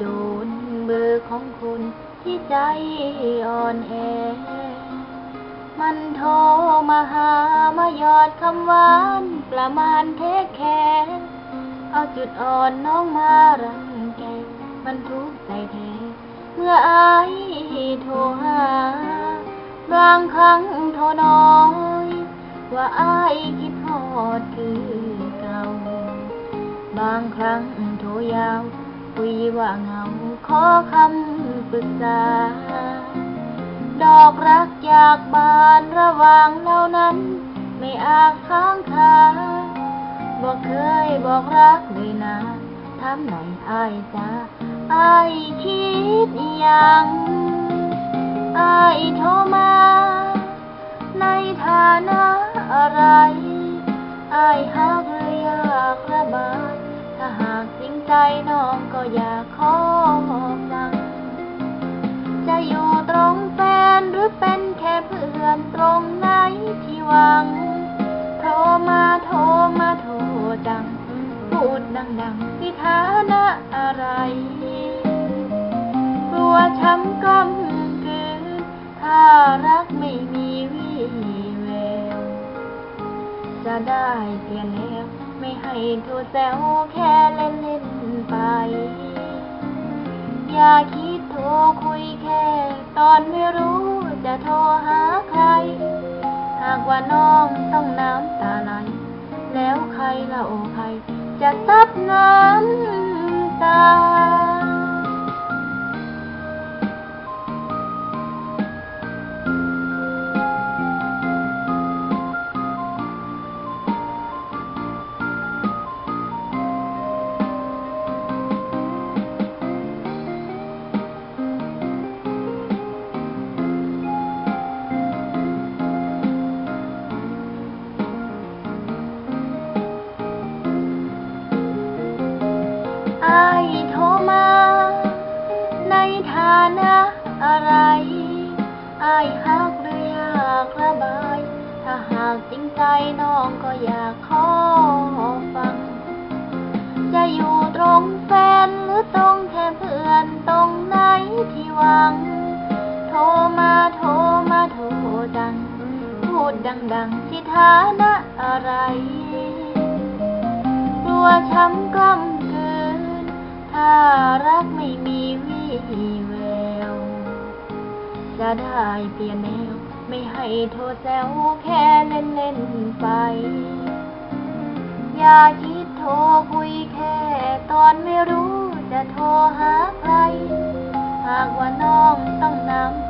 โดนเบอร์ของคนที่ใจอ่อนแอ มันโทรมาหามายอดคำหวานประมาณเทคแคร์เอาจุดอ่อนน้องมารังแก มันทุกข์ใจแท้เมื่ออายโทรหา บางครั้งโทรน้อย ว่าอายคิดฮอดคือเก่า บางครั้งโทรยาว คุยว่าเงาขอคำปรึกษา ดอกรักอยากบานระหว่างเรานั้น ไม่อาจค้างคาบอกเคยบอกรักเลยนะถามหน่อยอายจ้าอายคิดอหยังอายโทรมา ในฐานะอะไรอายหักหรืออยากระ ใจน้องก็อยากขอฟัง จะอยู่ตรงแฟนหรือเป็นแค่เพื่อนตรงไหนที่หวังโทรมาโทรมาโทรดัง พูดดังๆที่ฐานะอะไร กลัวช้ำกำกืนถ้ารักไม่มีวี่แวว จะได้เปลี่ยนแนวไม่ ให้โทรแซวแค่เล่นเล่นไป อย่าคิดโทรคุยแค่ ตอนไม่รู้จะโทรหาใคร หากว่าน้องต้องน้ำตาไหลแล้วใครเล่าใคร จะซับน้ำตา อายโทรมา ในฐานะอะไร อายฮักหรืออยากระบาย ถ้าหากจริงใจน้องก็อยากขอฟัง จะอยู่ตรงแฟนหรือตรงแค่เพื่อนตรงไหนที่หวัง โทรมาโทรมาโทรดัง พูดดังๆที่ฐานะอะไร กลัวช้ำกล้ำ รักไม่มีวี่แวว จะได้เปลี่ยนแนว ไม่ให้โทรแซวแค่เล่นเล่นๆไป อย่าคิดโทรคุยแค่ ตอนไม่รู้จะโทรหาใคร หากว่าน้องต้องน้ำ